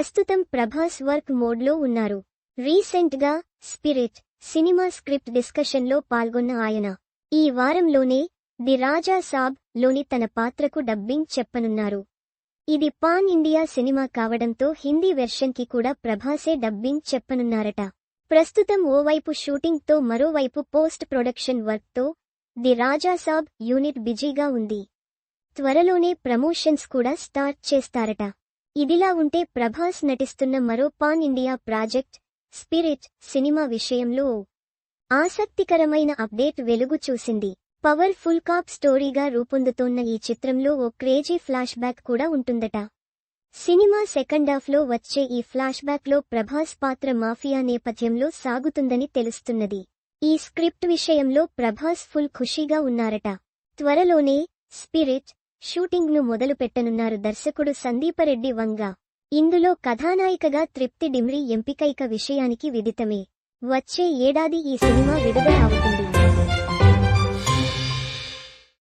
ప్రస్తుతం ప్రభాస్ వర్క్ మోడ్లో ఉన్నారు. రీసెంట్గా స్పిరిట్ సినిమా స్క్రిప్ట్ డిస్కషన్లో పాల్గొన్న ఆయన. ఈ వారంలోనే ది రాజా సాబ్లోని తన పాత్రకు డబ్బింగ్ చెప్పనున్నారు. ఇది పాన్ ఇండియా సినిమా కావడంతో హిందీ వెర్షన్కి కూడా ప్రభాసే డబ్బింగ్ చెప్పనున్నారట. ప్రస్తుతం ఓవైపు షూటింగ్తో మరోవైపు పోస్ట్ ప్రొడక్షన్ వర్క్తో ది రాజా సాబ్ యూనిట్ బిజీగా ఉంది. త్వరలోనే ప్రమోషన్స్ కూడా స్టార్ట్ చేస్తారట. ఇదిలా ఉంటే ప్రభాస్ నటిస్తున్న మరో పాన్ ఇండియా ప్రాజెక్ట్ స్పిరిట్ సినిమా విషయంలో ఆసక్తికరమైన అప్డేట్ వెలుగు చూసింది. పవర్ ఫుల్ కాప్ స్టోరీగా రూపొందుతోన్న ఈ చిత్రంలో ఓ క్రేజీ ఫ్లాష్ బ్యాక్ కూడా ఉంటుందట. సినిమా సెకండ్ హాఫ్లో వచ్చే ఈ ఫ్లాష్ బ్యాక్లో ప్రభాస్ పాత్ర మాఫియా నేపథ్యంలో సాగుతుందని తెలుస్తున్నది. ఈ స్క్రిప్ట్ విషయంలో ప్రభాస్ ఫుల్ ఖుషీగా ఉన్నారట. త్వరలోనే స్పిరిట్ షూటింగ్ను మొదలు పెట్టనున్నారు దర్శకుడు సందీపరెడ్డి వంగ. ఇందులో కథానాయికగా తృప్తి డిమ్రి ఎంపికైక విషయానికి విదితమే. వచ్చే ఏడాది ఈ సినిమా విడుదల అవుతుంది.